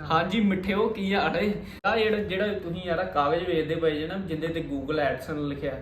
ਹਾਂਜੀ ਮਿੱਠਿਓ ਕੀ ਆ, ਅੜੇ। ਆ ਜਿਹੜਾ ਜਿਹੜਾ ਤੁਸੀਂ ਯਾਰ ਕਾਗਜ਼ ਵੇਚਦੇ ਪਏ ਜੇ ਨਾ, ਜਿੰਦੇ ਤੇ ਗੂਗਲ ਐਡਸਨ ਲਿਖਿਆ,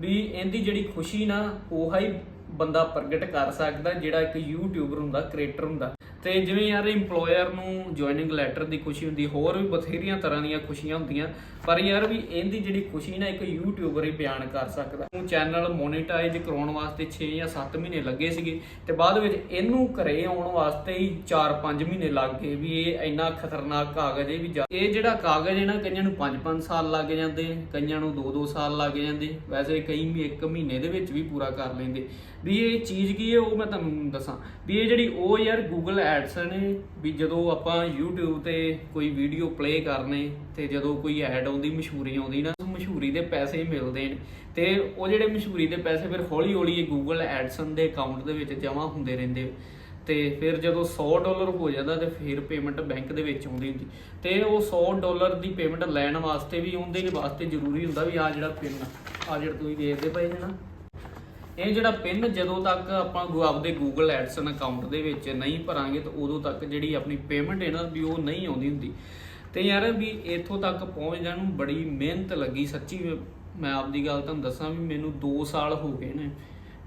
ਵੀ ਇਹਦੀ ਜਿਹੜੀ ਖੁਸ਼ੀ ਨਾ, ਉਹ ਹੀ ਬੰਦਾ ਪ੍ਰਗਟ ਕਰ ਸਕਦਾ, ਜਿਹੜਾ ਇੱਕ ਯੂਟਿਊਬਰ ਹੁੰਦਾ ਕ੍ਰੀਏਟਰ ਹੁੰਦਾ। ਤੇ ਜਿਵੇਂ ਯਾਰ EMPLOYER ਨੂੰ ਜੁਆਇਨਿੰਗ ਲੈਟਰ ਦੀ ਖੁਸ਼ੀ ਹੁੰਦੀ, ਹੋਰ ਵੀ ਬਥੇਰੀਆਂ ਤਰ੍ਹਾਂ ਦੀਆਂ ਖੁਸ਼ੀਆਂ ਹੁੰਦੀਆਂ, ਪਰ ਯਾਰ ਵੀ ਇਹਦੀ ਜਿਹੜੀ ਖੁਸ਼ੀ ਨਾ ਇੱਕ ਯੂਟਿਊਬਰ ਹੀ ਬਿਆਨ ਕਰ ਸਕਦਾ। ਉਹ ਚੈਨਲ ਮੋਨੇਟਾਈਜ਼ ਕਰਾਉਣ ਵਾਸਤੇ 6 ਜਾਂ 7 ਮਹੀਨੇ ਲੱਗੇ ਸੀਗੇ, ਤੇ ਬਾਅਦ ਵਿੱਚ ਇਹਨੂੰ ਘਰੇ ਆਉਣ ਵਾਸਤੇ ਹੀ 4-5 ਮਹੀਨੇ ਲੱਗ ਗਏ ਵੀ ਇਹ ਇੰਨਾ ਖਤਰਨਾਕ ਕਾਗਜ਼ ਹੈ ਵੀ ਇਹ ਜਿਹੜਾ ਕਾਗਜ਼ ਹੈ ਨਾ, ਕਈਆਂ ਨੂੰ 5-5 ਸਾਲ ਲੱਗ ਜਾਂਦੇ, ਕਈਆਂ ਨੂੰ 2-2 ਸਾਲ ਲੱਗ ਜਾਂਦੇ। ਵੈਸੇ ਕਈ ਵੀ ਇੱਕ ਮਹੀਨੇ ਦੇ ਵਿੱਚ ਵੀ ਪੂਰਾ ਕਰ ਲੈਂਦੇ। ਵੀ ਇਹ ਚੀਜ਼ ਕੀ ਹੈ, ਉਹ ਮੈਂ ਤੁਹਾਨੂੰ ਦੱਸਾਂ। ਵੀ ਇਹ ਜਿਹੜੀ ਉਹ ਯਾਰ Google Ads ਨੇ, ਵੀ ਜਦੋਂ ਆਪਾਂ YouTube ਤੇ ਕੋਈ ਵੀਡੀਓ ਪਲੇ ਕਰਨੇ, ਤੇ ਜਦੋਂ ਕੋਈ ਐਡ ਆਉਂਦੀ, ਮਸ਼ਹੂਰੀ ਆਉਂਦੀ ਨਾ ਮਸ਼ਹੂਰੀ ਦੇ ਪੈਸੇ ਮਿਲਦੇ ਨੇ। ਤੇ ਉਹ ਜਿਹੜੇ ਮਸ਼ਹੂਰੀ ਦੇ ਪੈਸੇ ਫਿਰ ਹੌਲੀ ਹੌਲੀ ਇਹ Google AdSense ਦੇ ਅਕਾਊਂਟ ਦੇ ਵਿੱਚ ਜਮ੍ਹਾਂ ਹੁੰਦੇ ਰਹਿੰਦੇ ਤੇ ਫਿਰ ਜਦੋਂ 100 ਡਾਲਰ ਹੋ ਜਾਂਦਾ, ਤੇ ਫਿਰ ਪੇਮੈਂਟ ਬੈਂਕ ਦੇ ਵਿੱਚ ਆਉਂਦੀ ਹੁੰਦੀ। ਤੇ ਉਹ 100 ਡਾਲਰ ਦੀ ਪੇਮੈਂਟ ਲੈਣ ਵਾਸਤੇ ਵੀ, ਉਹਦੇ ਵਾਸਤੇ ਜ਼ਰੂਰੀ ਹੁੰਦਾ ਵੀ ਆ ਜਿਹੜਾ ਪਿਨ ਆ ਜਿਹੜਾ ਤੁਸੀਂ ਦੇਖਦੇ ਪਏ ਜੇ ਨਾ ਇਹ ਜਿਹੜਾ ਪਿਨ ਜਦੋਂ ਤੱਕ ਆਪਾਂ ਗੂ- ਆਪਦੇ Google AdSense ਅਕਾਊਂਟ ਦੇ ਵਿੱਚ ਨਹੀਂ ਭਰਾਂਗੇ ਤਾਂ ਉਦੋਂ ਤੱਕ ਜਿਹੜੀ ਆਪਣੀ ਪੇਮੈਂਟ ਹੈ ਨਾ ਵੀ ਉਹ ਨਹੀਂ ਆਉਂਦੀ ਹੁੰਦੀ। ਤੇ ਯਾਰ ਵੀ ਇੱਥੋਂ ਤੱਕ ਪਹੁੰਚ ਜਾਣ ਨੂੰ ਬੜੀ ਮਿਹਨਤ ਲੱਗੀ। ਸੱਚੀ ਮੈਂ ਆਪਦੀ ਗੱਲ ਤੁਹਾਨੂੰ ਦੱਸਾਂ ਵੀ ਮੈਨੂੰ 2 ਸਾਲ ਹੋ ਗਏ ਨੇ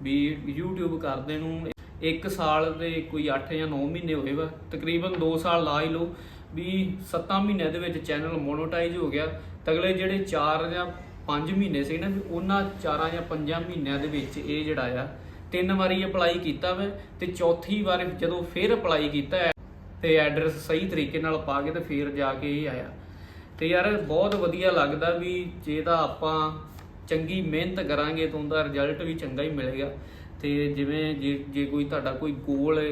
ਵੀ YouTube ਕਰਦੇ ਨੂੰ। 1 ਸਾਲ ਦੇ ਕੋਈ 8 ਜਾਂ 9 ਮਹੀਨੇ ਹੋਏ ਵਾ। ਤਕਰੀਬਨ 2 ਸਾਲ ਲਾ ਹੀ ਲਓ ਵੀ 7 ਮਹੀਨਿਆਂ ਦੇ ਵਿੱਚ ਚੈਨਲ ਮੋਨੋਟਾਈਜ਼ ਹੋ ਗਿਆ। ਤਗਲੇ ਜਿਹੜੇ 4 ਜਾਂ 5 ਮਹੀਨੇ ਸੀ ਨਾ ਵੀ ਉਹਨਾਂ ਚਾਰਾਂ ਜਾਂ ਪੰਜਾਂ ਮਹੀਨਿਆਂ ਦੇ ਵਿੱਚ ਇਹ ਜਿਹੜਾ ਆ ਤਿੰਨ ਵਾਰੀ ਅਪਲਾਈ ਕੀਤਾ ਮੈਂ ਤੇ ਚੌਥੀ ਵਾਰ ਜਦੋਂ ਫਿਰ ਅਪਲਾਈ ਕੀਤਾ ਹੈ, ਤੇ ਐਡਰੈਸ ਸਹੀ ਤਰੀਕੇ ਨਾਲ ਪਾ ਕੇ ਤੇ ਫਿਰ ਜਾ ਕੇ ਇਹ ਆਇਆ। ਤੇ ਯਾਰ ਬਹੁਤ ਵਧੀਆ ਲੱਗਦਾ ਵੀ ਜੇ ਤਾਂ ਆਪਾਂ ਚੰਗੀ ਮਿਹਨਤ ਕਰਾਂਗੇ ਤਾਂ ਉਹਦਾ ਰਿਜ਼ਲਟ ਵੀ ਚੰਗਾ ਹੀ ਮਿਲੇਗਾ। ਤੇ ਜਿਵੇਂ ਜੇ ਜੇ ਕੋਈ ਤੁਹਾਡਾ ਕੋਈ ਗੋਲ ਹੈ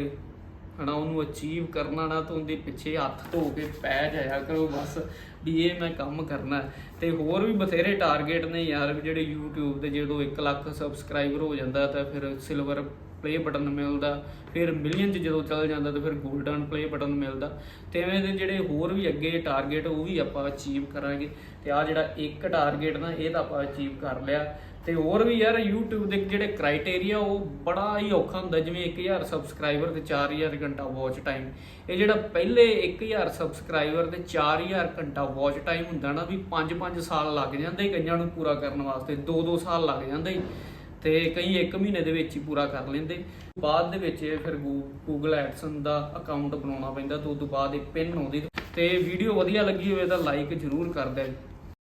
ਹਨਾ ਉਹਨੂੰ ਅਚੀਵ ਕਰਨਾ ਨਾ ਤਾਂ ਉਹਦੇ ਪਿੱਛੇ ਹੱਥ ਧੋ ਕੇ ਪੈ ਜਾਇਆ ਕਰੋ ਬਸ, ਵੀ ਇਹ ਮੈਂ ਕੰਮ ਕਰਨਾ ਹੈ। ਤੇ ਹੋਰ ਵੀ ਬਥੇਰੇ ਟਾਰਗੇਟ ਨੇ ਯਾਰ ਜਿਹੜੇ YouTube ਤੇ ਜਦੋਂ 1 ਲੱਖ ਸਬਸਕ੍ਰਾਈਬਰ ਹੋ ਜਾਂਦਾ ਤਾਂ ਫਿਰ ਸਿਲਵਰ ਪਲੇ ਬਟਨ ਮਿਲਦਾ, ਫਿਰ ਮਿਲੀਅਨ ਚ ਜਦੋਂ ਚੱਲ ਜਾਂਦਾ ਤਾਂ ਫਿਰ 골ਡਨ ਪਲੇ ਬਟਨ ਮਿਲਦਾ। ਤੇ ਐਵੇਂ ਦੇ ਜਿਹੜੇ ਹੋਰ ਵੀ ਅੱਗੇ ਟਾਰਗੇਟ ਉਹ ਵੀ ਆਪਾਂ ਅਚੀਵ ਕਰਾਂਗੇ। ਤੇ ਆ ਜਿਹੜਾ ਇੱਕ ਟਾਰਗੇਟ ਨਾ, ਇਹ ਤਾਂ ਆਪਾਂ ਅਚੀਵ ਕਰ ਲਿਆ। ਤੇ ਹੋਰ ਵੀ ਯਾਰ YouTube ਦੇ ਜਿਹੜੇ ਕ੍ਰਾਈਟੇਰੀਆ ਉਹ ਬੜਾ ਹੀ ਔਖਾ ਹੁੰਦਾ। ਜਿਵੇਂ 1000 ਸਬਸਕ੍ਰਾਈਬਰ ਤੇ 4000 ਘੰਟਾ ਵਾਚ ਟਾਈਮ ਇਹ ਜਿਹੜਾ ਪਹਿਲੇ 1000 ਸਬਸਕ੍ਰਾਈਬਰ ਤੇ 4000 ਘੰਟਾ ਵਾਚ ਟਾਈਮ ਹੁੰਦਾ ਨਾ, ਵੀ 5-5 ਸਾਲ ਲੱਗ ਜਾਂਦੇ ਕਈਆਂ ਨੂੰ ਪੂਰਾ ਕਰਨ ਵਾਸਤੇ। 2-2 ਸਾਲ ਲੱਗ ਜਾਂਦੇ। ਤੇ ਕਈ 1 ਮਹੀਨੇ ਦੇ ਵਿੱਚ ਹੀ ਪੂਰਾ ਕਰ ਲੈਂਦੇ। ਬਾਅਦ ਦੇ ਵਿੱਚ ਇਹ ਫਿਰ Google ਐਡਸਨ ਦਾ ਅਕਾਊਂਟ ਬਣਾਉਣਾ ਪੈਂਦਾ ਤੇ ਉਸ ਤੋਂ ਬਾਅਦ ਇੱਕ ਪਿੰਨ ਆਉਂਦੀ ਤੇ ਵੀਡੀਓ ਵਧੀਆ ਲੱਗੀ ਹੋਵੇ ਤਾਂ ਲਾਈਕ ਜ਼ਰੂਰ ਕਰ ਦਿਓ